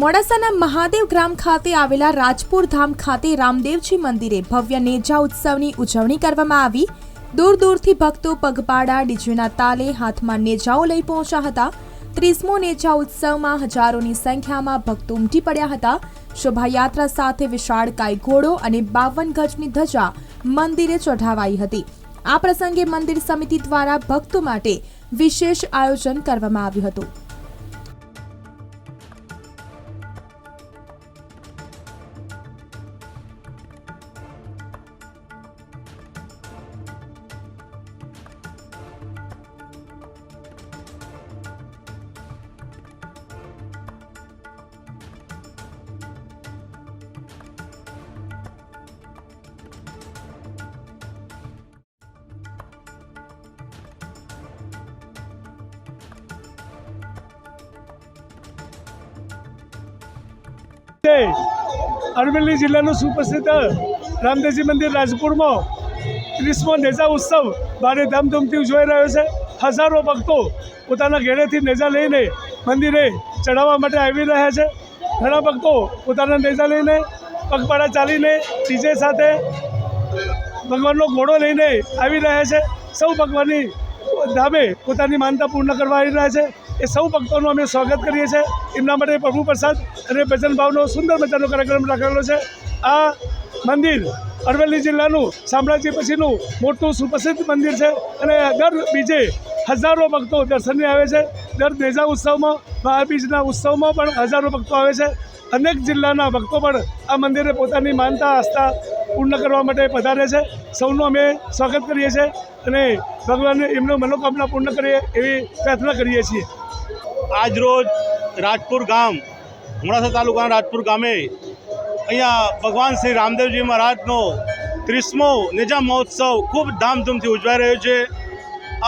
મોડાસાના મહાદેવ ગ્રામ ખાતે આવેલા રાજપુર ધામ ખાતે રામદેવજી મંદિરે ભવ્ય નેજા ઉત્સવની ઉજવણી કરવામાં આવી. દૂર દૂરથી ભક્તો, પગપાળા, ડીજેના તાલે હાથમાં નેજાઓ લઈ પહોંચ્યા હતા. ત્રીસમો નેજા ઉત્સવમાં હજારોની સંખ્યામાં ભક્તો ઉમટી પડ્યા હતા. શોભાયાત્રા સાથે વિશાળકાય ઘોડો અને બાવન ગજની ધજા મંદિરે ચઢાવાઈ હતી. આ પ્રસંગે મંદિર સમિતિ દ્વારા ભક્તો માટે વિશેષ આયોજન કરવામાં આવ્યું હતું. અરવલ્લી જિલ્લાનું સુપ્રસિદ્ધ રામદેવજી મંદિર રાજપુરમાં ત્રીસમો નેજા ઉત્સવ ભારે ધામધૂમથી ઉજવાઈ રહ્યો છે. હજારો ભક્તો પોતાના ઘેરેથી નેજા લઈને મંદિરે ચડાવવા માટે આવી રહ્યા છે. ઘણા ભક્તો પોતાના નેજા લઈને પગપાળા ચાલીને ડીજે સાથે ભગવાનનો ઘોડો લઈને આવી રહ્યા છે. સૌ ભગવાનની ધામે પોતાની માનતા પૂર્ણ કરવા આવી રહ્યા છે. એ સૌ ભક્તોનું અમે સ્વાગત કરીએ છીએ. એમના માટે પ્રભુ પ્રસાદ અને ભજન ભાવનો સુંદર મજાનો કાર્યક્રમ રાખેલો છે. આ મંદિર અરવલ્લી જિલ્લાનું સામ્રાજ્ય પછીનું મોટું સુપ્રસિદ્ધ મંદિર છે અને દર બીજે હજારો ભક્તો દર્શને આવે છે. દર દેજા ઉત્સવમાં મહાબીજના ઉત્સવમાં પણ હજારો ભક્તો આવે છે. અનેક જિલ્લાના ભક્તો પણ આ મંદિરે પોતાની માનતા, આસ્થા પૂર્ણ કરવા માટે પધારે છે. સૌનું અમે સ્વાગત કરીએ છીએ અને ભગવાનને એમનો મનોકામના પૂર્ણ કરીએ એવી પ્રાર્થના કરીએ છીએ. આજરોજ રાજપુર ગામ, મોડાસા તાલુકાના રાજપુર ગામે અહીંયા ભગવાન શ્રી રામદેવજી મહારાજનો ત્રીસમો નેજા મહોત્સવ ખૂબ ધામધૂમથી ઉજવાઈ રહ્યો છે.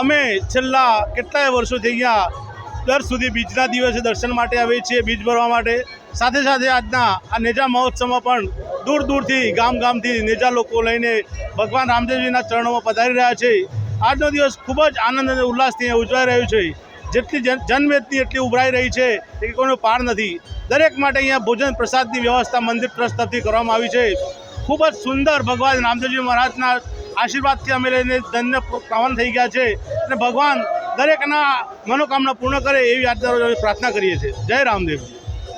અમે છેલ્લા કેટલાય વર્ષોથી અહીંયા દર સુધી બીજના દિવસે દર્શન માટે આવીએ છીએ, બીજ ભરવા માટે. સાથે સાથે આજના આ નેજા મહોત્સવમાં પણ દૂર દૂરથી, ગામ ગામથી નેજા લોકો લઈને ભગવાન રામદેવજીના ચરણોમાં પધારી રહ્યા છે. આજનો દિવસ ખૂબ જ આનંદ અને ઉલ્લાસથી ઉજવાઈ રહ્યો છે. જેટલી જન, જનમેદની એટલી ઉભરાઈ રહી છે એ કોઈનો પાર નથી. દરેક માટે અહીંયા ભોજન પ્રસાદની વ્યવસ્થા મંદિર ટ્રસ્ટ તરફથી કરવામાં આવી છે. ખૂબ જ સુંદર ભગવાન રામદેવજી મહારાજના આશીર્વાદથી અમે લઈને ધન્ય પાવન થઈ ગયા છે અને ભગવાન દરેકના મનોકામના પૂર્ણ કરે એવી આજના પ્રાર્થના કરીએ છીએ. જય રામદેવ.